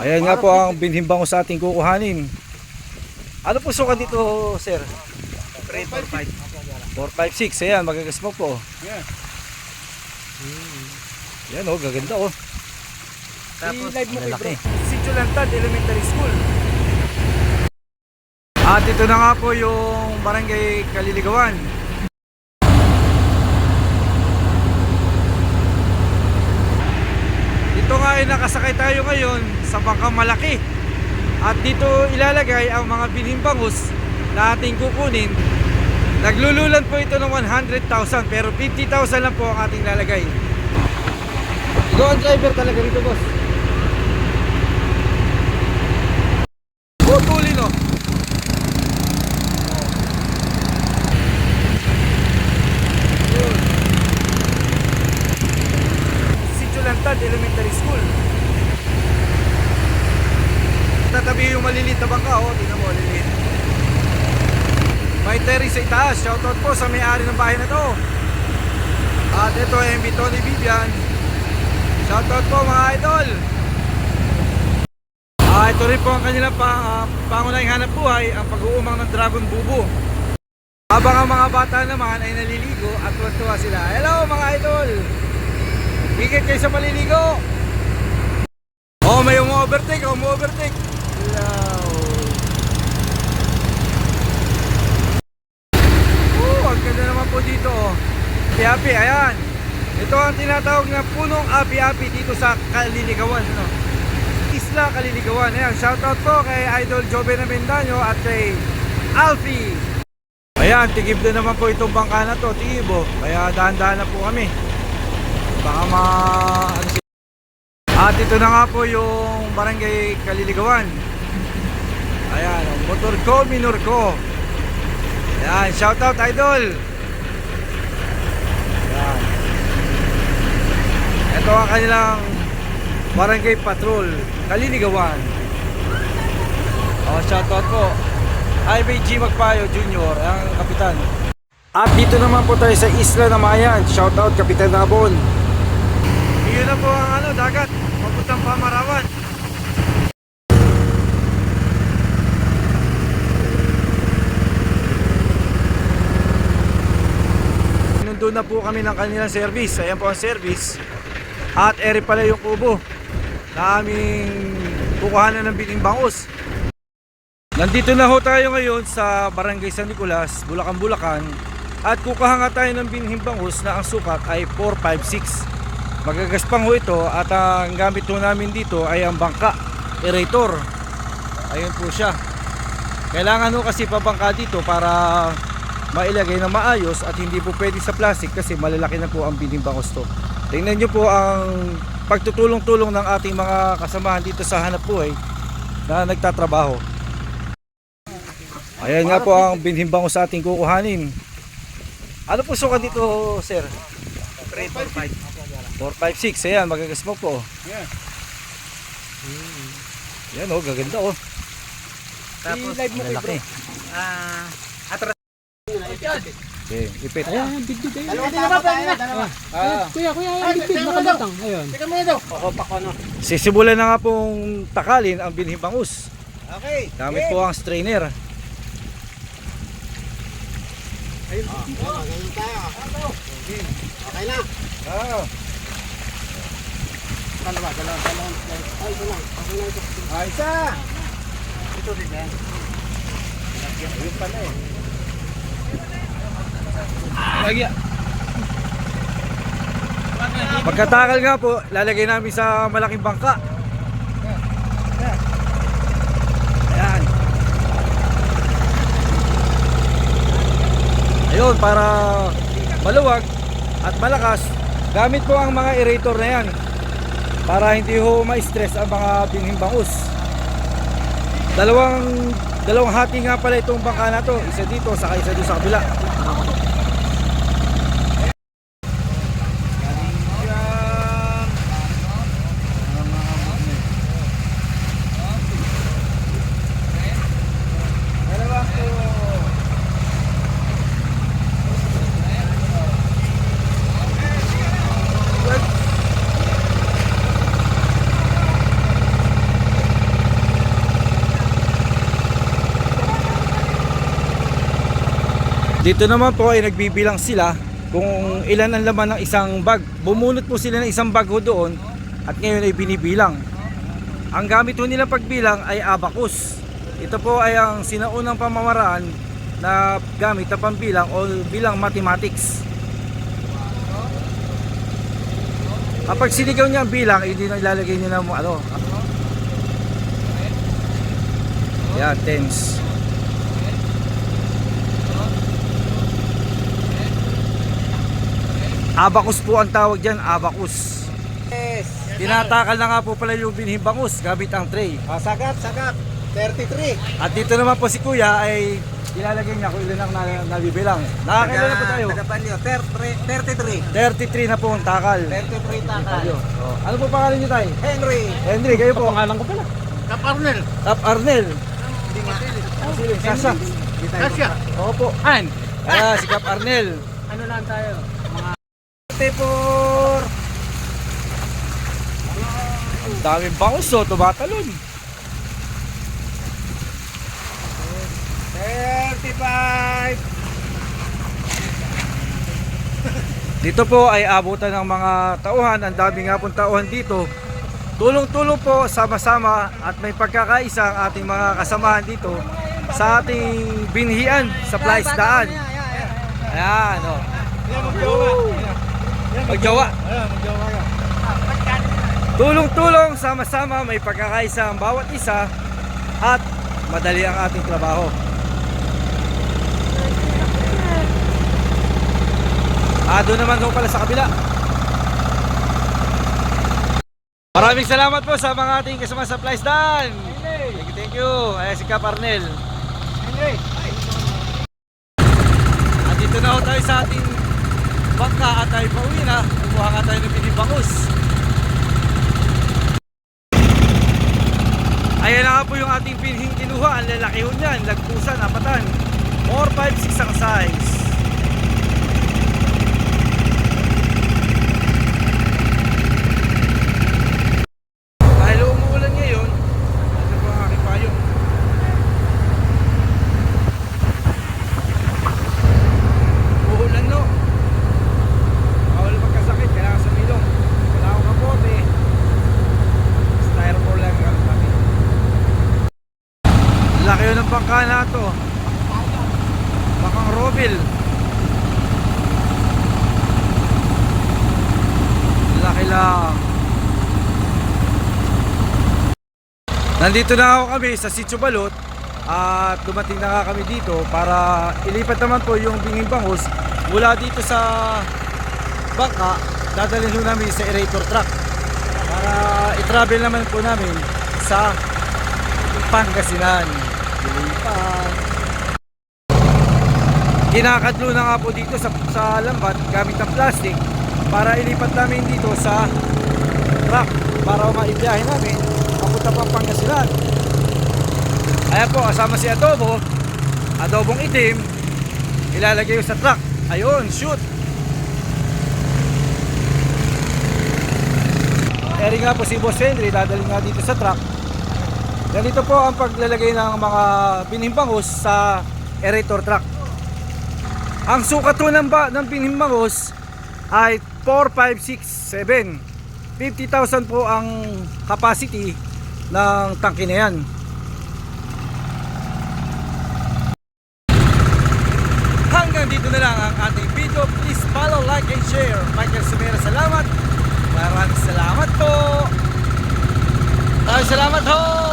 Ayan nga po ang binhimbang ko sa ating kukuhanin. Ano po sukat dito, sir? 3, 4, 5. 4, 5, 6. Ayan, magagasmok po. Yeah. Yan oh, gaganda oh. Tapos, live mo kay lalaki. Sitio Lantad Elementary School. At ito na nga po yung barangay Kaliligawan. Dito nga ay nakasakay tayo ngayon sa bangkang malaki. At dito ilalagay ang mga binhimbangus na ating kukunin. Naglululan po ito ng 100,000 pero 50,000 lang po ang ating lalagay. Ikaw ang driver talaga rito, boss. Putulin, oh. Yun. Sitio Lantad Elementary School. Tatabi yung maliliit na bangka, oh. Tingnan mo, maliliit. May terrace sa itaas. Shoutout po sa may-ari ng bahay na to. At ito, MB Tony Vivian. Shoutout po mga idol. Ah, ito rin po ang kanilang pa, uh, pangunahing hanap buhay, ang pag-uumang ng Dragon Bubo. Habang ang mga bata naman ay naliligo at tuwa sila. Hello mga idol! Ingat kayo sa maliligo! Oh, may umu-overtake, umu-overtake. Hello. Oh, ang ganda naman po dito, oh. Api-api, ayan. Ito ang tinatawag na punong api-api dito sa Kaliligawan. Ano? Isla Kaliligawan. Ayan, shoutout po kay Idol Joven Amendaño at kay Alfie. Ayan, tigib na naman po itong bangka na to, tigib oh. Kaya dahan-dahan na po kami. Baka ma... Ano. At ito na nga po yung barangay Kaliligawan. Ayan, ang motor ko, minor ko. Ayan, shoutout Idol. Ayan. Ito ang kanilang Barangay Patrol, Kalinigawan. Oh, shoutout po. Highway G Magpayo Jr., ang kapitan. At dito naman po tayo sa Isla na Mayan. Shoutout Kapitan Nabon. Na po ang ano, dagat. Papuntang Pamarawan. Nandun na po kami ng kanilang service. Ayan po ang service. At ere pala yung kubo na aming kukuhanan ng biting bangus. Nandito na ho tayo ngayon sa Barangay San Nicolas, Bulacan, Bulacan. At kukuha nga tayo ng binhing bangus na ang sukat ay 456. Magagaspang ho ito at ang gamit ho namin dito ay ang bangka, aerator. Ayun po siya. Kailangan ho kasi pabangka dito para mailagay na maayos at hindi po pwede sa plastic kasi malalaki na po ang binhing bangus to. Tingnan nyo po ang pagtutulong-tulong ng ating mga kasamahan dito sa hanap buhay na nagtatrabaho. Ayan nga po ang binhimbang ko sa ating kukuhanin. Ano po sukat dito, sir? 3, 4, 5. 4, 5, 6. Ayan, magagasmok po. Yeah. Ayan oh, gaganda oh. Tapos, live mo kay lalaki. Ah, atras. Okay, ipit. Ayan, bigdig ayun. Dalawa tama tayo, dalawa. Ah, kuya, kuya, ang bigdig, nakadutang. Ayun. Teka mo ito. Ako pa ko, no? Sisimulan na nga pong takalin ang binhimbangus. Okay. Gamit po ang strainer. Ayun. Oh, ganun tayo. Okay na. Ah, Dalawa, dalawa, dalawa. Ay, ito lang. Okay na ito. ah, isa. Ito din yan. Ayun pala eh. Lagi. Pagkatakal nga po, lalagay namin sa malaking bangka. Ayan. Ayun, para maluwag at malakas, gamit po ang mga aerator na yan para hindi ho ma-stress ang mga binhing. Dalawang dalawang hati nga pala itong bangka na to, isa dito saka isa doon sa kabila. Dito naman po ay nagbibilang sila kung ilan ang laman ng isang bag. Bumunot po sila ng isang bag ho doon at ngayon ay binibilang. Ang gamit ho nilang pagbilang ay abacus. Ito po ay ang sinaunang pamamaraan na gamit na pambilang o bilang mathematics. Kapag sinigaw niya ang bilang, hindi na ilalagay niya ng ano. Yan, tens. Abacus po ang tawag dyan, abacus. Yes. Tinatakal na nga po pala yung binhing bangus gamit ang tray. Ah, sagat, sagat. 33. At dito naman po si Kuya ay ilalagay niya kung ilan ang na- nabibilang. Nakakailan na po tayo? Tagapanyo. 33. 33 na po ang takal. 33 takal. Oh. Ano po pangalan niyo tayo? Henry. Henry, kayo po. Pangalan ko pala. Kaparnel. Tap Arnel. Hindi nga. Sili, Sasha. Kasya. Opo. An? Ah, si Kap Arnel. Ano lang tayo? Tepor. Ang daming bangus oh, tumatalon. 35. Dito po ay abutan ng mga tauhan. Ang dami nga pong tauhan dito. Tulong-tulong po, sama-sama at may pagkakaisa ang ating mga kasamahan dito sa ating binhian sa Plaisdaan. Ayan, oh. Magjawa. Tulong-tulong, sama-sama, may pagkakaisa ang bawat isa at madali ang ating trabaho. Ah, doon naman ho pala sa kabila. Maraming salamat po sa mga ating kasama sa Flies Dan. Thank you, thank you. Ayan si Kap Arnel. At dito na ho tayo sa ating bangka at tayo pauwi na. Kumuha nga tayo ng pinibangus. Ayan na nga po yung ating pinhing kinuha. Ang lalaki ho niyan. Lagpusan, apatan. 4, 5, 6 ang size. Dahil umuulan ngayon, ito po ang aking payong. Uulan no. Bawal magkasakit, kailangan sa milong. Wala akong kapote. Styrofoam lang ang gamit namin. Laki yun ng bangka na to. Robil. Laki lang. Nandito na ako kami sa Sitio Balot at dumating na kami dito para ilipat naman po yung binging bangus mula dito sa bangka dadalhin namin sa aerator truck para i-travel naman po namin sa Pangasinan. Ilipat. Kinakadlo na nga po dito sa, sa lambat gamit ng plastic para ilipat namin dito sa truck para maibiyahin namin papunta pang Pangasinan. Ayan po, kasama si Adobo. Adobong itim. Ilalagay ko sa truck. Ayun, shoot. Eri nga po si Boss Henry, dadalhin nga dito sa truck. Ganito po ang paglalagay ng mga binhimbangus sa aerator truck. Ang sukat po ng, ba, ng binhimbangus ay 4, 5, 6, 7. 50,000 po ang capacity ng tangke na yan. Hanggang dito na lang ang ating video. Please follow, like, and share. Michael Sumera, salamat. Maraming salamat po. Maraming salamat ho.